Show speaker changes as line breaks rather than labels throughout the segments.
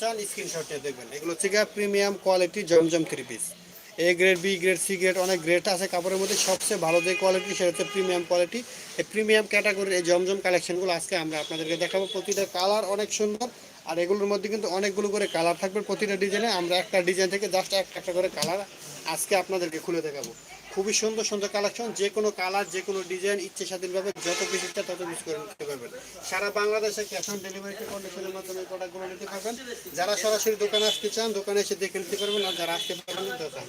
চান স্ক্রিনশট দেখবেন। এগুলো হচ্ছে গিয়ে premium quality Zamzam three A grade B grade C grade অনেক গ্রেড আছে কাপড়ের মধ্যে। সবচেয়ে ভালো যে কোয়ালিটি সেটা হচ্ছে প্রিমিয়াম কোয়ালিটি এই প্রিমিয়াম ক্যাটাগরির এই জমজম কালেকশনগুলো আজকে আমরা আপনাদেরকে দেখাবো। প্রতিটা কালার অনেক সুন্দর। আর এগুলোর মধ্যে কিন্তু অনেকগুলো করে কালার থাকবে। প্রতিটা ডিজাইনে আমরা একটা ডিজাইন থেকে জাস্ট একটা একটা করে কালার আজকে আপনাদেরকে খুলে দেখাবো। খুবই সুন্দর সুন্দর কালেকশন যে কোনো কালার যে কোনো ডিজাইন ইচ্ছে স্বাধীনভাবে যত কিছু ইচ্ছা তত কিছু করে নিতে পারবেন। সারা বাংলাদেশে ক্যাশ অন ডেলিভারি কন্ডিশনের মাধ্যমে প্রোডাক্টগুলো নিতে পারবেন। যারা সরাসরি দোকানে আসতে চান, দোকানে এসে দেখে নিতে পারবেন, আর যারা আসতে পারবেন দোকান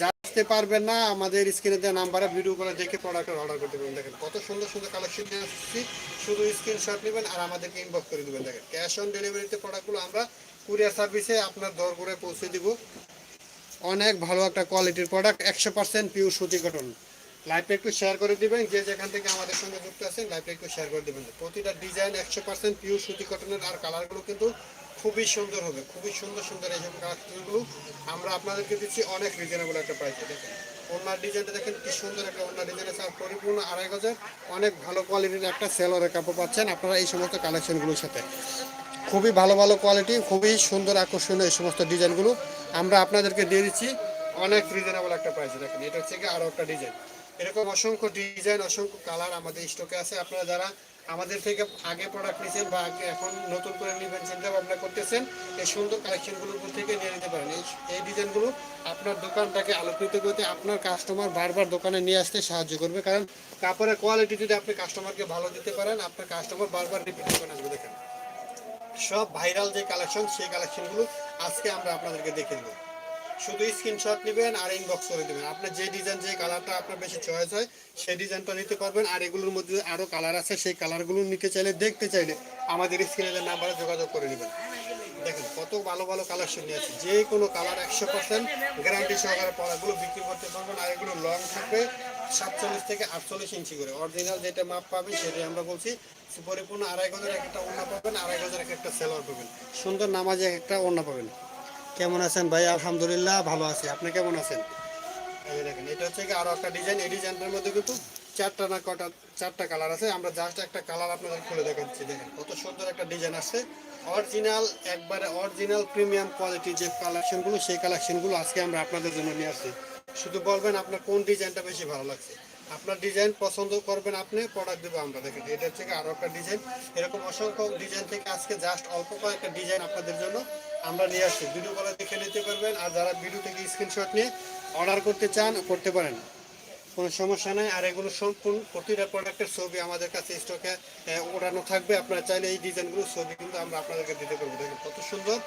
যারা আসতে পারবেন না, আমাদের স্ক্রিনে দেওয়া নাম্বারে ভিডিও করে দেখে প্রোডাক্টের অর্ডার করতে পারবেন। দেখেন কত সুন্দর সুন্দর কালেকশন নিয়ে আসছি। শুধু স্ক্রিনশট নেবেন আর আমাদেরকে ইনবক্স করে দেবেন। দেখেন ক্যাশ অন ডেলিভারিতে প্রোডাক্টগুলো আমরা কুরিয়ার সার্ভিসে আপনার দর করে পৌঁছে দিব। অনেক ভালো একটা কোয়ালিটির প্রোডাক্ট একশো পার্সেন্ট পিওর সুতি কটন লাইভটা একটু শেয়ার করে দিবেন, যে যেখান থেকে আমাদের সঙ্গে যুক্ত আছেন লাইভটা একটু শেয়ার করে দিবেন। প্রতিটা ডিজাইন একশো পার্সেন্ট পিওর সুতি কটনের আর কালারগুলো কিন্তু খুবই সুন্দর হবে, খুবই সুন্দর সুন্দর এইসব কালারগুলো আমরা আপনাদেরকে দিচ্ছি অনেক রিজনেবল একটা প্রাইসে দেখেন। ওনার ডিজাইনটা দেখেন কি সুন্দর একটা ওনার ডিজাইন আছে আর পরিপূর্ণ আড়াই গজের অনেক ভালো কোয়ালিটির একটা সেলরের কাপড় পাচ্ছেন আপনারা এই সমস্ত কালেকশনগুলোর সাথে। খুবই ভালো ভালো কোয়ালিটি খুবই সুন্দর, আকর্ষণীয় এই সমস্ত ডিজাইনগুলো। আমরা আপনাদেরকে দিয়ে দিচ্ছি অনেক রিজনেবল একটা প্রাইসে দেখেন, এটা হচ্ছে কি আরও একটা ডিজাইন এরকম অসংখ্য ডিজাইন অসংখ্য কালার আমাদের স্টকে আছে। আপনারা যারা আমাদের থেকে আগে প্রোডাক্ট নিয়েছেন বা আগে এখন নতুন করে নেবেন, চিন্তা ভাবনা করতেছেন, এই সুন্দর কালেকশনগুলোর উপর থেকে নিয়ে নিতে পারেন। এই ডিজাইনগুলো আপনার দোকানটাকে আলোকিত করতে আপনার কাস্টমার বারবার দোকানে নিয়ে আসতে সাহায্য করবে। কারণ কাপড়ের কোয়ালিটি যদি আপনি কাস্টমারকে ভালো দিতে পারেন, আপনার কাস্টমার বারবার রিপিট করে আসবে, দেখেন। সব ভাইরাল যে কালেকশন, সেই কালেকশনগুলো আজকে আমরা আপনাদেরকে দেখে নেব। শুধু স্ক্রিনশট নেবেন আর ইনবক্স করে দেবেন। আপনার যে ডিজাইন যে কালারটা আপনার বেশি চয়েস হয়, সেই ডিজাইনটা নিতে পারবেন। আর এগুলোর মধ্যে আরও কালার আছে, সেই কালারগুলো নিতে চাইলে, দেখতে চাইলে আমাদের স্ক্রিনের নাম্বারে যোগাযোগ করে নেবেন। দেখেন কত ভালো ভালো কালেকশন নিয়ে আছে যে কোনো কালার একশো পার্সেন্ট গ্যারান্টি সহকারে পড়াগুলো বিক্রি করতে পারবেন আর এগুলো লং থাকবে সাতচল্লিশ থেকে আটচল্লিশ ইঞ্চি করে। অরিজিনাল যেটা মাপ পাবেন সেটাই আমরা বলছি। পরিপূর্ণ আড়াই এক একটা ওড়না পাবেন, আড়াই এক একটা সেলোয়ার পাবেন। সুন্দর নামাজে এক একটা ওড়না পাবেন। কেমন আছেন ভাই? আলহামদুলিল্লাহ ভালো আছি। আপনি কেমন আছেন? দেখেন, এটা হচ্ছে কি আরও একটা ডিজাইন এই ডিজাইনটার মধ্যে কিন্তু চারটা না কটা, চারটা কালার আছে। আমরা জাস্ট একটা কালার আপনাদের খুলে দেখাচ্ছি, দেখেন। কত সুন্দর একটা ডিজাইন আছে অরিজিনাল একবারে অরিজিনাল প্রিমিয়াম কোয়ালিটির যে কালেকশনগুলো সেই কালেকশনগুলো আজকে আমরা আপনাদের জন্য নিয়ে আসছি। শুধু বলবেন আপনার কোন ডিজাইনটা বেশি ভালো লাগছে। আপনার ডিজাইন পছন্দ করবেন আপনি প্রোডাক্ট দেবো আমরা, দেখেন। এটা থেকে আরও একটা ডিজাইন এরকম অসংখ্য ডিজাইন থেকে আজকে জাস্ট অল্প কয়েকটা ডিজাইন আপনাদের জন্য আমরা নিয়ে আসছি। ভিডিও কলে দেখে নিতে পারবেন। আর যারা ভিডিও থেকে স্ক্রিনশট নিয়ে অর্ডার করতে চান, করতে পারেন। কোনো সমস্যা নাই, আর এগুলো সম্পূর্ণ প্রতিটা প্রোডাক্টের ছবি আমাদের কাছে স্টকে ওড়ানো থাকবে। আপনারা চাইলে এই ডিজাইনগুলো ছবি কিন্তু আমরা আপনাদেরকে দিতে পারব। দেখেন কত সুন্দর,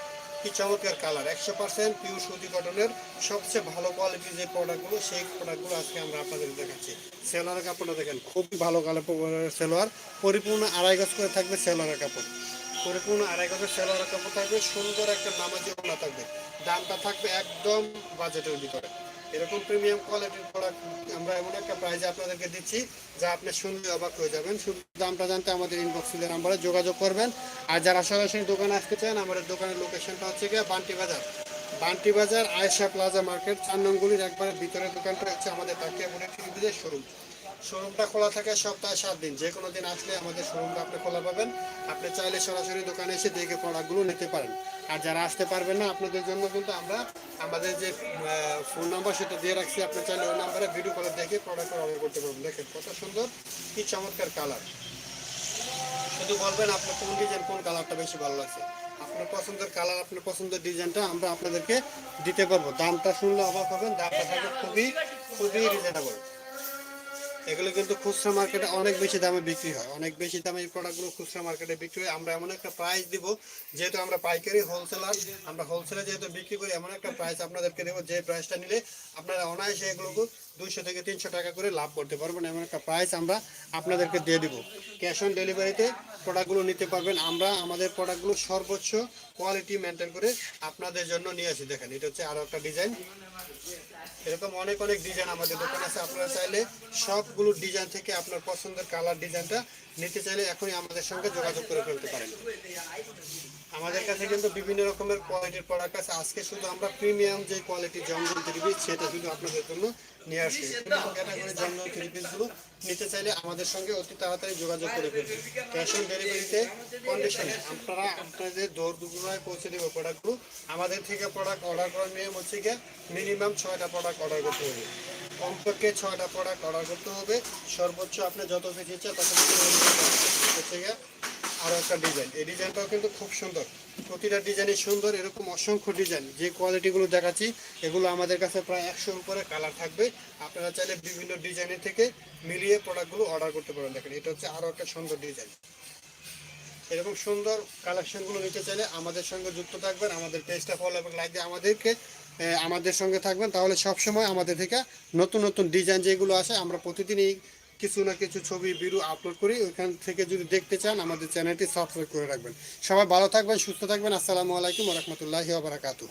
কি চমৎকার কালার একশো পার্সেন্ট পিওর সুতি কটনের সবচেয়ে ভালো কোয়ালিটির যে প্রোডাক্টগুলো সেই প্রোডাক্টগুলো আজকে আমরা আপনাদের দেখাচ্ছি। সেলোয়ারের কাপড়টা দেখেন, খুবই ভালো কালার সেলোয়ার পরিপূর্ণ আড়াই গজ করে থাকবে সেলোয়ারের কাপড়। পরিপূর্ণ আড়াই গজের সেলোয়ারের কাপড় থাকবে, সুন্দর একটা নামাজি ওনা থাকবে। দামটা থাকবে একদম বাজেটের ভিতরে। এরকম প্রিমিয়াম কোয়ালিটির প্রোডাক্ট আমরা এমন একটা প্রাইজে আপনাদেরকে দিচ্ছি যা আপনি শুনলে অবাক হয়ে যাবেন। শুধু দামটা জানতে আমাদের ইনবক্স নাম্বারে যোগাযোগ করবেন। আর যারা সরাসরি দোকানে আসতে চান, আমাদের দোকানের লোকেশনটা হচ্ছে গিয়ে বান্টি বাজার। বান্টি বাজার আয়েশা প্লাজা মার্কেট চার নঙ্গুলির একবারে ভিতরের দোকানটা হচ্ছে আমাদের তাকিয়া একটি টিভিদের শোরুম শোরুমটা খোলা থাকে সপ্তাহে সাত দিন। যে কোনো দিন আসলে আমাদের শোরুমটা আপনি খোলা পাবেন। আপনি চাইলে সরাসরি দোকানে এসে দেখে প্রোডাক্টগুলো নিতে পারেন। আর যারা আসতে পারবেন না, আপনাদের জন্য কিন্তু আমরা আমাদের যে ফোন নাম্বার সেটা দিয়ে রাখছি। আপনি চাইলে ওই নাম্বারে ভিডিও কলে দেখে প্রোডাক্ট অর্ডার করতে পারবেন। দেখেন কত সুন্দর, কি চমৎকার কালার শুধু বলবেন আপনার কোন ডিজাইন কোন কালারটা বেশি ভালো লাগছে। আপনার পছন্দের কালার আপনার পছন্দের ডিজাইনটা আমরা আপনাদেরকে দিতে পারব। দামটা শুনলে অবাক হবেন, দামটা থাকবে খুবই খুবই রিজনেবল এগুলো কিন্তু খুচরা মার্কেটে অনেক বেশি দামে বিক্রি হয়। অনেক বেশি দামে এই প্রোডাক্টগুলো খুচরা মার্কেটে বিক্রি হয়। আমরা এমন একটা প্রাইস দিব, যেহেতু আমরা পাইকারি হোলসেলার আমরা হোলসেলে যেহেতু বিক্রি করি, এমন একটা প্রাইস আপনাদেরকে দেবো, যে প্রাইসটা নিলে আপনারা অনায়াসে এগুলোকে দুইশো থেকে তিনশো টাকা করে লাভ করতে পারবেন। এমন একটা প্রাইস আমরা আপনাদেরকে দিয়ে দিব। ক্যাশ অন ডেলিভারিতে প্রোডাক্টগুলো নিতে পারবেন। আমরা আমাদের প্রোডাক্টগুলো সর্বোচ্চ কোয়ালিটি মেনটেন করে আপনাদের জন্য নিয়ে আসি। দেখেন, এটা হচ্ছে আরও একটা ডিজাইন এরকম অনেক অনেক ডিজাইন আমাদের দোকান আছে। আপনারা চাইলে সবগুলো ডিজাইন থেকে আপনার পছন্দের কালার ডিজাইনটা নিতে চাইলে এখনই আমাদের সঙ্গে যোগাযোগ করে ফেলতে পারেন। আমাদের কাছে কিন্তু বিভিন্ন রকমের কোয়ালিটির প্রোডাক্ট আছে। আজকে শুধু আমরা প্রিমিয়াম যে কোয়ালিটির জমজম থ্রি পিস সেটা শুধু আপনাদের জন্য নিয়ে আসছি। জমজম থ্রি পিসগুলো নিতে চাইলে আমাদের সঙ্গে অতি তাড়াতাড়ি যোগাযোগ করে ফেলবেন ক্যাশ অন ডেলিভারিতে কন্ডিশনে আপনারা আপনাদের দৌড় দুপুরায় পৌঁছে দেবো প্রোডাক্টগুলো আমাদের থেকে প্রোডাক্ট অর্ডার করার নিয়ম হচ্ছে গিয়ে মিনিমাম ছয়টা প্রোডাক্ট অর্ডার করতে হবে। কমপক্ষে ছয়টা প্রোডাক্ট অর্ডার করতে হবে। সর্বোচ্চ আপনি যত ইচ্ছা তত হচ্ছে গিয়ে আরও একটা ডিজাইন এই ডিজাইনটাও কিন্তু খুব সুন্দর। প্রতিটা ডিজাইনই সুন্দর, এরকম অসংখ্য ডিজাইন যে কোয়ালিটিগুলো দেখাচ্ছি, এগুলো আমাদের কাছে প্রায় একশোর উপরে কালার থাকবে। আপনারা চাইলে বিভিন্ন ডিজাইনের থেকে মিলিয়ে প্রোডাক্টগুলো অর্ডার করতে পারেন। দেখেন, এটা হচ্ছে আরও একটা সুন্দর ডিজাইন এরকম সুন্দর কালেকশনগুলো নিতে চাইলে আমাদের সঙ্গে যুক্ত থাকবেন। আমাদের পেজটা ফলো এবং দিয়ে আমাদেরকে আমাদের সঙ্গে থাকবেন। তাহলে সবসময় আমাদের থেকে নতুন নতুন ডিজাইন যেগুলো আসে, আমরা প্রতিদিনই কিছু না কিছু ছবি, ভিডিও আপলোড করি। ওইখান থেকে যদি দেখতে চান, আমাদের চ্যানেলটি সাবস্ক্রাইব করে রাখবেন। সবাই ভালো থাকবেন, সুস্থ থাকবেন। আসসালামু আলাইকুম রহমতুল্লাহি বারাকাতু